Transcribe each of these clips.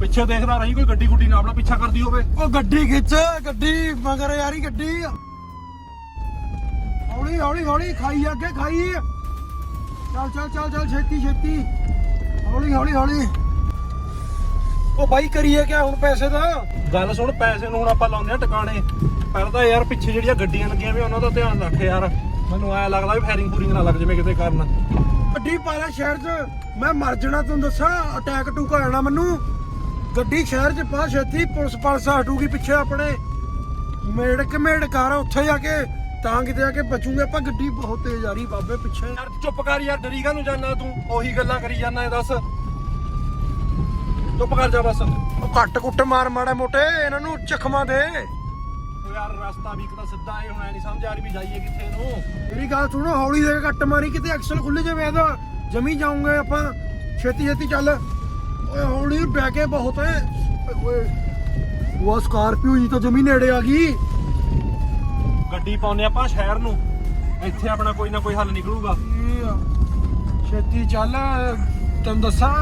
ਪਿੱਛੇ ਦੇਖਦਾ ਰਹੀ ਕੋਈ ਗੱਡੀ ਗੁੱਡੀ ਨਾ ਆਪਣਾ ਪਿੱਛਾ ਕਰਦੀ ਹੋਵੇ। ਉਹ ਗੱਡੀ ਖਿੱਚ ਗੱਡੀ ਮਗਰ ਯਾਰੀ ਗੱਡੀ। ਹੌਲੀ ਹੌਲੀ ਹੌਲੀ ਖਾਈ ਅੱਗੇ ਖਾਈ। ਚੱਲ ਚੱਲ ਚੱਲ ਚੱਲ ਛੇਤੀ ਛੇਤੀ। ਹੌਲੀ ਹੌਲੀ ਹੌਲੀ। ਉਹ ਬਾਈ ਕਰੀਏ ਕਿਆ ਹੁਣ ਪੈਸੇ ਦਾ? ਗੱਲ ਸੁਣ ਪੈਸੇ ਨੂੰ ਹੁਣ ਆਪਾਂ ਲਾਉਂਦੇ ਆ ਟਿਕਾਣੇ। ਪਰ ਤਾਂ ਯਾਰ ਪਿੱਛੇ ਜਿਹੜੀਆਂ ਗੱਡੀਆਂ ਲੱਗੀਆਂ ਵੀ ਉਹਨਾਂ ਦਾ ਧਿਆਨ ਰੱਖ ਯਾਰ। ਮੈਨੂੰ ਐ ਲੱਗਦਾ ਵੀ ਫਾਇਰਿੰਗ ਫੂਰਿੰਗ ਨਾ ਲੱਗ ਜਾਵੇ ਕਿਤੇ ਕਰਨ। ਗੱਡੀ ਪਾ ਲੈ ਸ਼ਹਿਰ 'ਚ ਮੈਂ ਮਰ ਜਾਣਾ ਤੈਨੂੰ ਦੱਸਾਂ ਅਟੈਕ ਟੂਕ ਆ ਜਾਣਾ ਮੈਨੂੰ। ਗੱਡੀ ਸ਼ਹਿਰ 'ਚ ਪਾ ਛੇਤੀ ਪੁਲਿਸ ਪਲਸ ਹਟੂਗੀ ਪਿੱਛੇ ਆਪਣੇ। ਮੇੜ ਕੇ ਮੇੜ ਕਰ ਉੱਥੇ ਜਾ ਕੇ ਤਾਂ ਕਿਤੇ ਆ ਕੇ ਬਚੂਗੇ ਆਪਾਂ। ਗੱਡੀ ਬਹੁਤ ਤੇਜ਼ ਆ ਰਹੀ ਬਾਬੇ ਪਿੱਛੇ। ਯਾਰ ਚੁੱਪ ਕਰ ਯਾਰ ਡਰੀ ਨੂੰ ਜਾਨਾ ਤੂੰ? ਉਹੀ ਗੱਲਾਂ ਕਰੀ ਇਹ ਦੱਸ। ਚੁੱਪ ਕਰ ਜਾ ਬਸ। ਉਹ ਕੱਟ ਕੁੱਟ ਮਾਰ ਮਾੜੇ ਮੋਟੇ ਇਹਨਾਂ ਨੂੰ ਚਖਮਾ ਦੇ। ਉਹ ਯਾਰ ਰਸਤਾ ਵੀ ਇੱਕ ਤਾਂ ਸਿੱਧਾ ਇਹ ਹੁਣ ਐ ਨਹੀਂ ਸਮਝ ਆ ਰਹੀ ਵੀ ਜਾਈਏ ਕਿੱਥੇ ਨੂੰ। ਮੇਰੀ ਗੱਲ ਸੁਣੋ ਹੌਲੀ ਦੇ ਕੱਟ ਮਾਰੀ ਕਿਤੇ ਐਕਸਲ ਖੁੱਲੇ ਜਾਵੇ ਇਹਦਾ। ਜਮੀ ਜਾਉਂਗੇ ਆਪਾਂ। ਛੇਤੀ ਛੇਤੀ ਚੱਲ। ਓਏ ਹੌਲੀ ਬਹਿ ਕੇ ਬਹੁਤ ਹੈ ਓਏ ਉਹ ਸਕਾਰਪੀਓ ਜੀ ਤਾਂ ਜਮੀ ਨੇੜੇ ਆ ਗਈ। ਗੱਡੀ ਪਾਉਨੇ ਆਪਾਂ ਸ਼ਹਿਰ ਨੂੰ। ਇੱਥੇ ਆਪਣਾ ਕੋਈ ਨਾ ਕੋਈ ਹੱਲ ਨਿਕਲੂਗਾ। ਛੇਤੀ ਚੱਲ। ਤੈਨੂੰ ਦੱਸਾਂ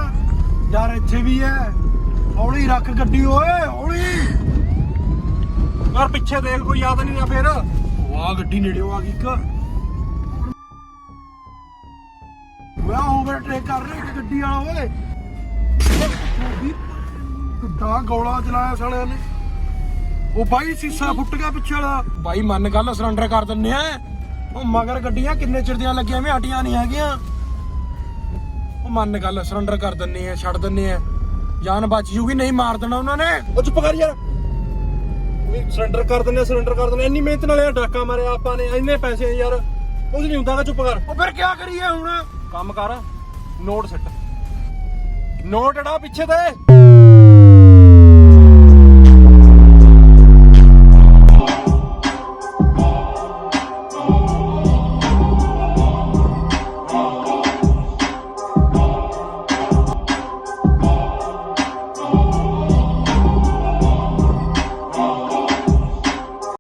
ਯਾਰ ਇੱਥੇ ਵੀ ਹੈ ਹੌਲੀ ਰੱਖ ਗੱਡੀ ਓਏ ਹੌਲੀ। ਪਿੱਛੇ ਦੇਖ, ਕੋਈ ਯਾਦ ਨਹੀਂ ਆ ਫੇਰ। ਵਾਹ, ਗੱਡੀ ਨੇੜਿਓ ਆ ਗਈ ਇੱਕ। ਵਾਹ ਓਵਰਟੇਕ ਕਰ ਰਿਹਾ ਇੱਕ ਗੱਡੀ ਵਾਲਾ, ਓਏ। ਕਿੱਡਾ ਗੋਲਾ ਚਲਾਇਆ ਸਾਲਿਆਂ ਨੇ। ਉਹ ਬਾਈ ਸੀਸਾ ਫੁੱਟ ਗਿਆ ਪਿੱਛੇ ਵਾਲਾ। ਬਾਈ, ਮੰਨ ਗੱਲ ਸਰੈਂਡਰ ਕਰ ਦਿੰਨੇ ਆ। ਉਹ ਮਗਰ ਗੱਡੀਆਂ ਕਿੰਨੇ ਚਿਰ ਦੀਆਂ ਲੱਗੀਆਂ ਵੀ, ਹਟੀਆਂ ਨਹੀਂ ਹੈਗੀਆਂ। ਉਹ ਮੰਨ ਗੱਲ ਸਰੈਂਡਰ ਕਰ ਦਿੰਨੇ ਆ, ਛੱਡ ਦਿੰਨੇ ਆ। ਜਾਨ ਬਚ ਜੂਗੀ, ਨਹੀਂ ਮਾਰ ਦੇਣਾ ਉਹਨਾਂ ਨੇ। ਉਹ ਚੁੱਪ ਕਰ ਯਾਰ। ਵੀ ਸਰੈਂਡਰ ਕਰ ਦਿੰਦੇ ਸਰੈਂਡਰ ਕਰ ਦਿੰਦੇ ਇੰਨੀ ਮਿਹਨਤ ਨਾਲ ਯਾਰ ਡਾਕਾ ਮਾਰਿਆ ਆਪਾਂ ਨੇ ਇੰਨੇ ਪੈਸੇ ਯਾਰ। ਕੁਝ ਨਹੀਂ ਹੁੰਦਾ ਚੁੱਪ ਕਰ। ਉਹ ਫਿਰ ਕੀ ਕਰੀਏ ਹੁਣ? ਕੰਮ ਕਰ ਨੋਟ ਸੱਟ। ਨੋਟ ੜਾ ਪਿੱਛੇ ਤੇ।